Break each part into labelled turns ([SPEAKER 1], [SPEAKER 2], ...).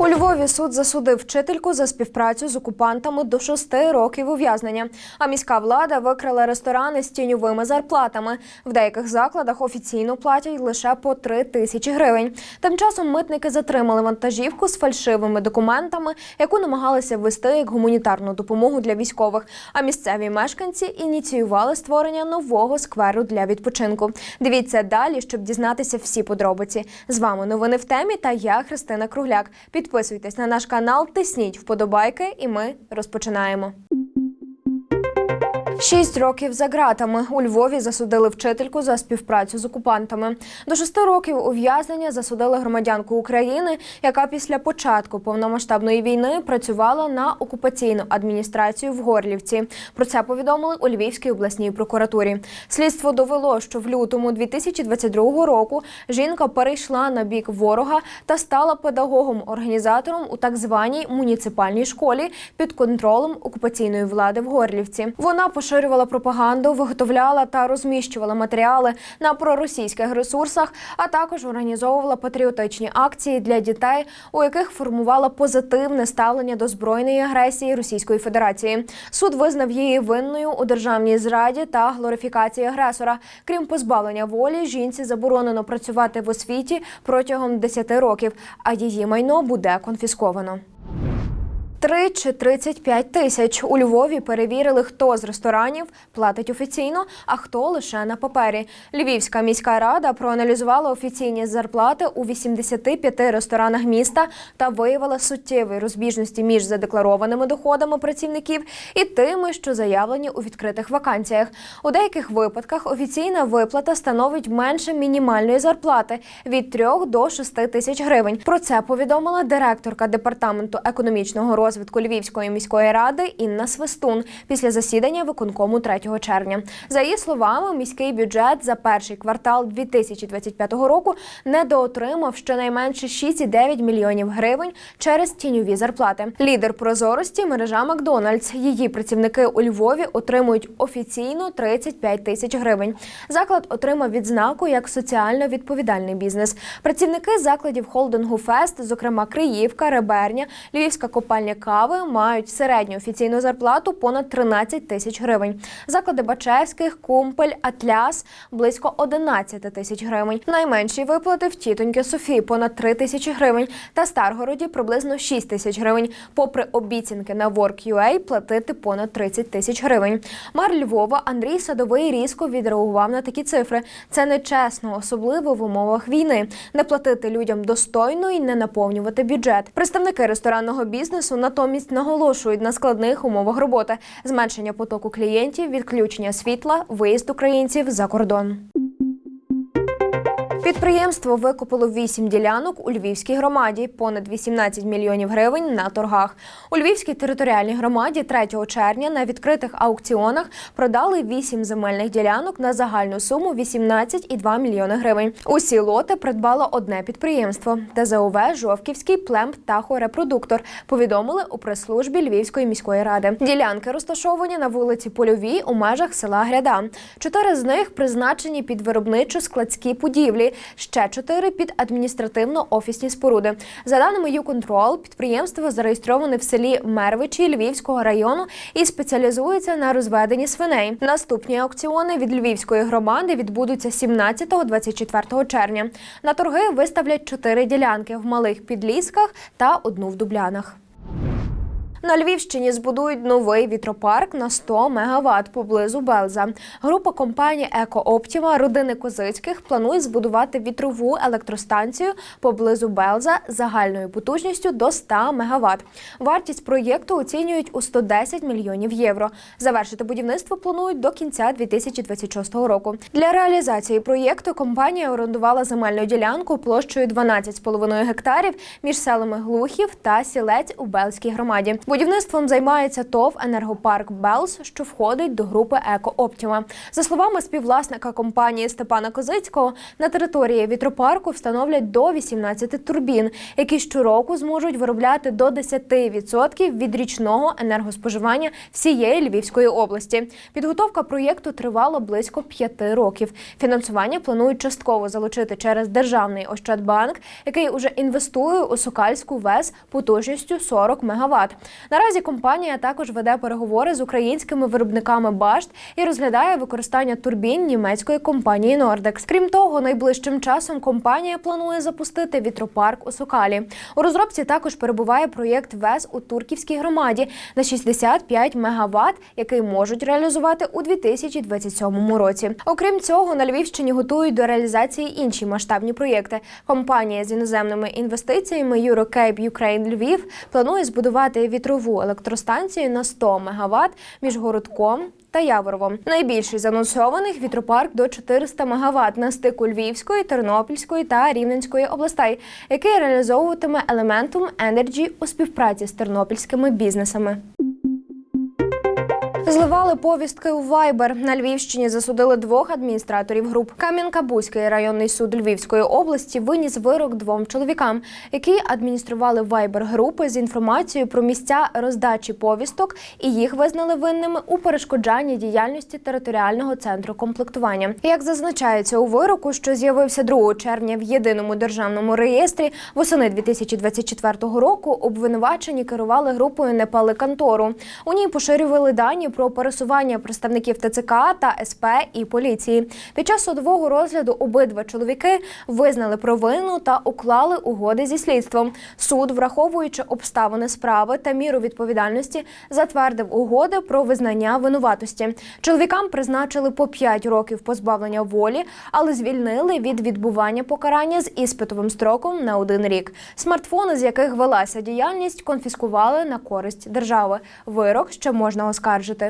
[SPEAKER 1] У Львові суд засудив вчительку за співпрацю з окупантами до шести років ув'язнення. А міська влада викрила ресторани з тіньовими зарплатами. В деяких закладах офіційно платять лише по три тисячі гривень. Тим часом митники затримали вантажівку з фальшивими документами, яку намагалися ввести як гуманітарну допомогу для військових. А місцеві мешканці ініціювали створення нового скверу для відпочинку. Дивіться далі, щоб дізнатися всі подробиці. З вами новини в темі та я Христина Кругляк. Підписуйтесь на наш канал, тисніть вподобайки, і ми розпочинаємо. Шість років за ґратами у Львові засудили вчительку за співпрацю з окупантами. До шести років ув'язнення засудили громадянку України, яка після початку повномасштабної війни працювала на окупаційну адміністрацію в Горлівці. Про це повідомили у Львівській обласній прокуратурі. Слідство довело, що в лютому 2022 року жінка перейшла на бік ворога та стала педагогом-організатором у так званій муніципальній школі під контролем окупаційної влади в Горлівці. Вона поширювала пропаганду, виготовляла та розміщувала матеріали на проросійських ресурсах, а також організовувала патріотичні акції для дітей, у яких формувала позитивне ставлення до збройної агресії Російської Федерації. Суд визнав її винною у державній зраді та глорифікації агресора. Крім позбавлення волі, жінці заборонено працювати в освіті протягом 10 років, а її майно буде конфісковано. 3 чи 35 тисяч у Львові перевірили, хто з ресторанів платить офіційно, а хто лише на папері. Львівська міська рада проаналізувала офіційні зарплати у 85 ресторанах міста та виявила суттєві розбіжності між задекларованими доходами працівників і тими, що заявлені у відкритих вакансіях. У деяких випадках офіційна виплата становить менше мінімальної зарплати від 3 до 6 тисяч гривень. Про це повідомила директорка департаменту економічного розвитку Львівської міської ради Інна Свистун після засідання виконкому 3 червня. За її словами, міський бюджет за перший квартал 2025 року недоотримав щонайменше 6,9 мільйонів гривень через тіньові зарплати. Лідер прозорості мережа Макдональдс. Її працівники у Львові отримують офіційно 35 тисяч гривень. Заклад отримав відзнаку як соціально відповідальний бізнес. Працівники закладів холдингу Фест, зокрема Криївка, Реберня, Львівська копальня кави, мають середню офіційну зарплату понад 13 тисяч гривень. Заклади Бачевських, Кумпель, Атляс близько 11 тисяч гривень. Найменші виплати в тітоньки Софії понад 3 тисячі гривень та Старгороді приблизно 6 тисяч гривень. Попри обіцянки на Work.ua платити понад 30 тисяч гривень. Мер Львова Андрій Садовий різко відреагував на такі цифри. Це нечесно, особливо в умовах війни. Не платити людям достойно і не наповнювати бюджет. Представники ресторанного бізнесу натомість наголошують на складних умовах роботи, зменшення потоку клієнтів, відключення світла, виїзд українців за кордон. Підприємство викупило 8 ділянок у Львівській громаді, понад 18 мільйонів гривень на торгах. У Львівській територіальній громаді 3 червня на відкритих аукціонах продали 8 земельних ділянок на загальну суму 18,2 мільйони гривень. Усі лоти придбало одне підприємство ТЗОВ Жовківський племп Тахорепродуктор. Повідомили у прес-службі Львівської міської ради. Ділянки розташовані на вулиці Польовій у межах села Гряда. Чотири з них призначені під виробничо-складські будівлі ще чотири під адміністративно-офісні споруди. За даними «Юконтрол», підприємство зареєстроване в селі Мервичі Львівського району і спеціалізується на розведенні свиней. Наступні аукціони від львівської громади відбудуться 17-24 червня. На торги виставлять чотири ділянки в малих підлісках та одну в Дублянах. На Львівщині збудують новий вітропарк на 100 МВт поблизу Белза. Група компанії «Екооптіма» родини Козицьких планує збудувати вітрову електростанцію поблизу Белза загальною потужністю до 100 МВт. Вартість проєкту оцінюють у 110 мільйонів євро. Завершити будівництво планують до кінця 2026 року. Для реалізації проєкту компанія орендувала земельну ділянку площею 12,5 гектарів між селами Глухів та Сілець у Белзькій громаді. Будівництвом займається ТОВ Енергопарк Белс, що входить до групи Еко Оптіма. За словами співвласника компанії Степана Козицького, на території вітропарку встановлять до 18 турбін, які щороку зможуть виробляти до 10% від річного енергоспоживання всієї Львівської області. Підготовка проєкту тривала близько п'яти років. Фінансування планують частково залучити через державний Ощадбанк, який уже інвестує у Сокальську ВЕС потужністю 40 МВт. Наразі компанія також веде переговори з українськими виробниками башт і розглядає використання турбін німецької компанії Nordex. Крім того, найближчим часом компанія планує запустити вітропарк у Сокалі. У розробці також перебуває проєкт ВЕС у Турківській громаді на 65 МВт, який можуть реалізувати у 2027 році. Окрім цього, на Львівщині готують до реалізації інші масштабні проєкти. Компанія з іноземними інвестиціями Eurocape Ukraine Львів планує збудувати вітрову електростанцію на 100 МВт між городком. Та Яворовом найбільший з анонсованих вітропарк до 400 МВт на стику Львівської, Тернопільської та Рівненської областей, який реалізовуватиме елементум Energy у співпраці з тернопільськими бізнесами. Зливали повістки у Вайбер. На Львівщині засудили двох адміністраторів груп. Кам'янка-Бузький районний суд Львівської області виніс вирок двом чоловікам, які адміністрували Вайбер групи з інформацією про місця роздачі повісток і їх визнали винними у перешкоджанні діяльності територіального центру комплектування. Як зазначається у вироку, що з'явився 2 червня в єдиному державному реєстрі, восени 2024 року обвинувачені керували групою Непали контору. У ній поширювали дані про пересування представників ТЦК та СП і поліції. Під час судового розгляду обидва чоловіки визнали провину та уклали угоди зі слідством. Суд, враховуючи обставини справи та міру відповідальності, затвердив угоди про визнання винуватості. Чоловікам призначили по 5 років позбавлення волі, але звільнили від відбування покарання з іспитовим строком на один рік. Смартфони, з яких велася діяльність, конфіскували на користь держави. Вирок ще можна оскаржити.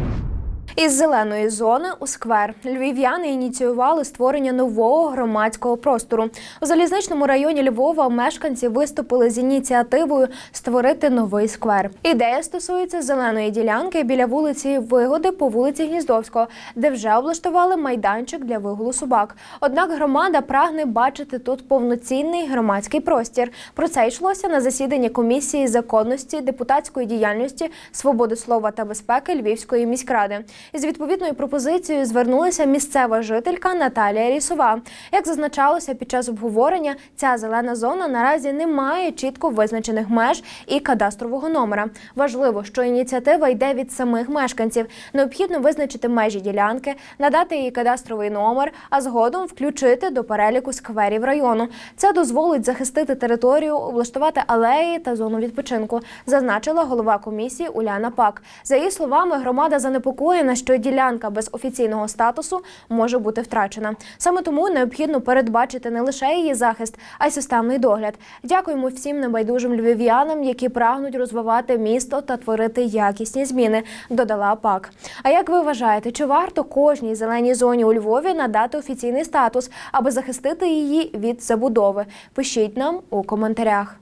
[SPEAKER 1] Із зеленої зони у сквер львів'яни ініціювали створення нового громадського простору. У залізничному районі Львова мешканці виступили з ініціативою створити новий сквер. Ідея стосується зеленої ділянки біля вулиці Вигоди по вулиці Гніздовського, де вже облаштували майданчик для вигулу собак. Однак громада прагне бачити тут повноцінний громадський простір. Про це йшлося на засіданні комісії законності, депутатської діяльності, свободи слова та безпеки Львівської міськради. Із відповідною пропозицією звернулася місцева жителька Наталія Рісова. Як зазначалося під час обговорення, ця зелена зона наразі не має чітко визначених меж і кадастрового номера. Важливо, що ініціатива йде від самих мешканців. Необхідно визначити межі ділянки, надати їй кадастровий номер, а згодом включити до переліку скверів району. Це дозволить захистити територію, облаштувати алеї та зону відпочинку, зазначила голова комісії Уляна Пак. За її словами, громада занепокоєна, що ділянка без офіційного статусу може бути втрачена. Саме тому необхідно передбачити не лише її захист, а й системний догляд. Дякуємо всім небайдужим львів'янам, які прагнуть розвивати місто та творити якісні зміни. Додала ПАК. А як ви вважаєте, чи варто кожній зеленій зоні у Львові надати офіційний статус, аби захистити її від забудови? Пишіть нам у коментарях.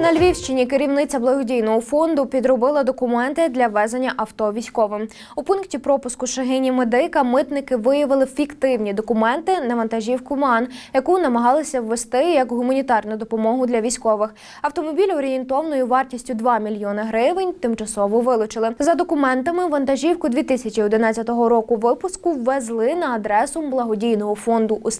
[SPEAKER 1] На Львівщині керівниця благодійного фонду підробила документи для везення авто військовим. У пункті пропуску Шагині Медика митники виявили фіктивні документи на вантажівку МАН, яку намагалися ввести як гуманітарну допомогу для військових. Автомобіль орієнтовною вартістю 2 мільйони гривень тимчасово вилучили. За документами вантажівку 2011 року випуску ввезли на адресу благодійного фонду у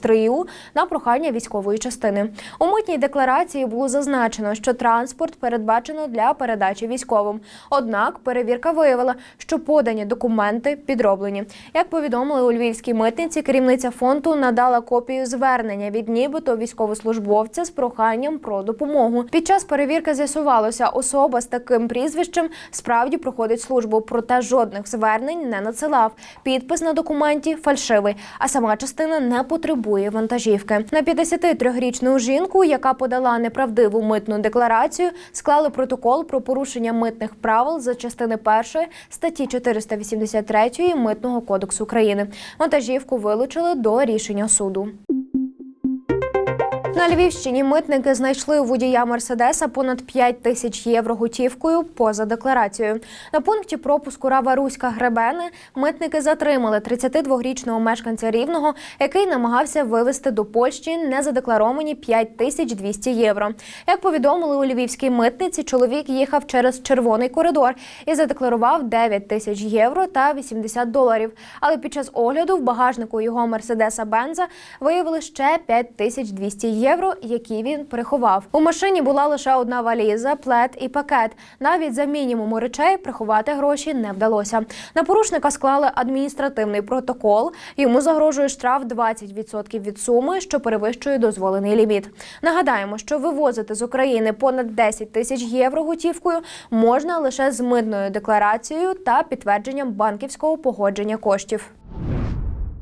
[SPEAKER 1] на прохання військової частини. У митній декларації було зазначено, що транспорт передбачено для передачі військовим. Однак перевірка виявила, що подані документи підроблені. Як повідомили у Львівській митниці, керівниця фонду надала копію звернення від нібито військовослужбовця з проханням про допомогу. Під час перевірки з'ясувалося, особа з таким прізвищем справді проходить службу, проте жодних звернень не надсилав. Підпис на документі фальшивий, а сама частина не потребує вантажівки. На 53-річну жінку, яка подала неправдиву митну декларацію, склали протокол про порушення митних правил за частини першої статті 483 митного кодексу України. Вантажівку вилучили до рішення суду. На Львівщині митники знайшли у водія Мерседеса понад 5 тисяч євро готівкою поза декларацією. На пункті пропуску Рава Руська Гребени митники затримали 32-річного мешканця Рівного, який намагався вивезти до Польщі незадекларовані 5 тисяч 200 євро. Як повідомили у львівській митниці, чоловік їхав через червоний коридор і задекларував 9 тисяч євро та 80 доларів. Але під час огляду в багажнику його Мерседеса Бенза виявили ще 5 тисяч 200 євро, які він приховав. У машині була лише одна валіза, плед і пакет. Навіть за мінімуму речей приховати гроші не вдалося. На порушника склали адміністративний протокол. Йому загрожує штраф 20% від суми, що перевищує дозволений ліміт. Нагадаємо, що вивозити з України понад 10 тисяч євро готівкою можна лише з митною декларацією та підтвердженням банківського погодження коштів.